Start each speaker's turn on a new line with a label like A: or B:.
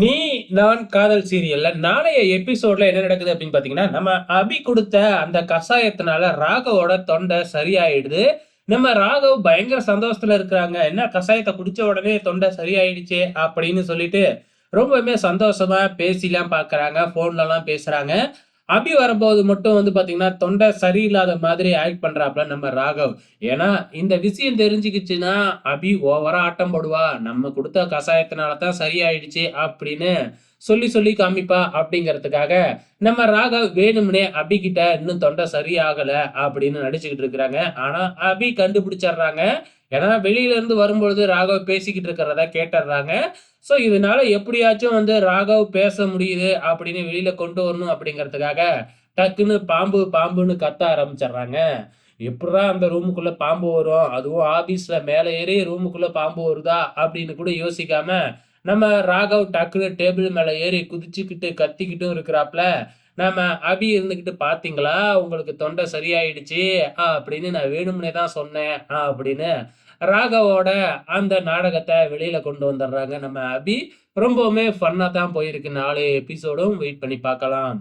A: நீ நான் காதல் சீரியல்ல நாளைய எபிசோட்ல என்ன நடக்குது அப்படின்னு பாத்தீங்கன்னா நம்ம அபி கொடுத்த அந்த கஷாயத்தினால ராகவோட தொண்டை சரியாயிடுது. நம்ம ராகவ் பயங்கர சந்தோஷத்துல இருக்கிறாங்க. என்ன கஷாயத்தை குடிச்ச உடனே தொண்டை சரியாயிடுச்சு அப்படின்னு சொல்லிட்டு ரொம்பவுமே சந்தோஷமா பேசிலாம் பாக்குறாங்க போன்ல எல்லாம் பேசுறாங்க. அபி வரும்போது மட்டும் வந்து பாத்தீங்கன்னா தொண்டை சரியில்லாத மாதிரி ஆக்ட் பண்றாப்ல நம்ம ராகவ். ஏன்னா இந்த விஷயம் தெரிஞ்சுக்கிச்சுன்னா அபி ஓவரா ஆட்டம் போடுவா. நம்ம கொடுத்த கஷாயத்தினால தான் சரியாயிடுச்சு அப்படின்னு சொல்லி சொல்லி காமிப்பா அப்படிங்கிறதுக்காக நம்ம ராகவ் வேணும்னே அபி கிட்ட இன்னும் தொண்டை சரியாகல அப்படின்னு நடிச்சுக்கிட்டு இருக்கிறாங்க. ஆனா அபி கண்டுபிடிச்சிடுறாங்க. ஏன்னா வெளியில இருந்து வரும்பொழுது ராகவ் பேசிக்கிட்டு இருக்கிறத கேட்டுடுறாங்க ஸோ இதனால எப்படியாச்சும் வந்து ராகவ் பேச முடியுது அப்படின்னு வெளியில கொண்டு வரணும் அப்படிங்கிறதுக்காக டக்குன்னு பாம்பு பாம்புன்னு கத்த ஆரம்பிச்சிடுறாங்க. எப்படா அந்த ரூமுக்குள்ள பாம்பு வரும்? அதுவும் ஆபீஸ்ல மேலே ஏறி ரூமுக்குள்ள பாம்பு வருதா? அப்படின்னு கூட யோசிக்காம நம்ம ராகவ் டக்குன்னு டேபிள் மேலே ஏறி குதிச்சுக்கிட்டு கத்திக்கிட்டும் இருக்கிறாப்ல. நம்ம அபி இருந்துக்கிட்டு பார்த்தீங்களா உங்களுக்கு தொண்டை சரியாயிடுச்சு. அப்படின்னு நான் வேணும்னே தான் சொன்னேன். அப்படின்னு ராகவோட அந்த நாடகத்தை வெளியில கொண்டு வந்துடுறாங்க நம்ம அபி. ரொம்பவுமே ஃபன்னாக தான் போயிருக்கு. நாலு எபிசோடும் வெயிட் பண்ணி பார்க்கலாம்.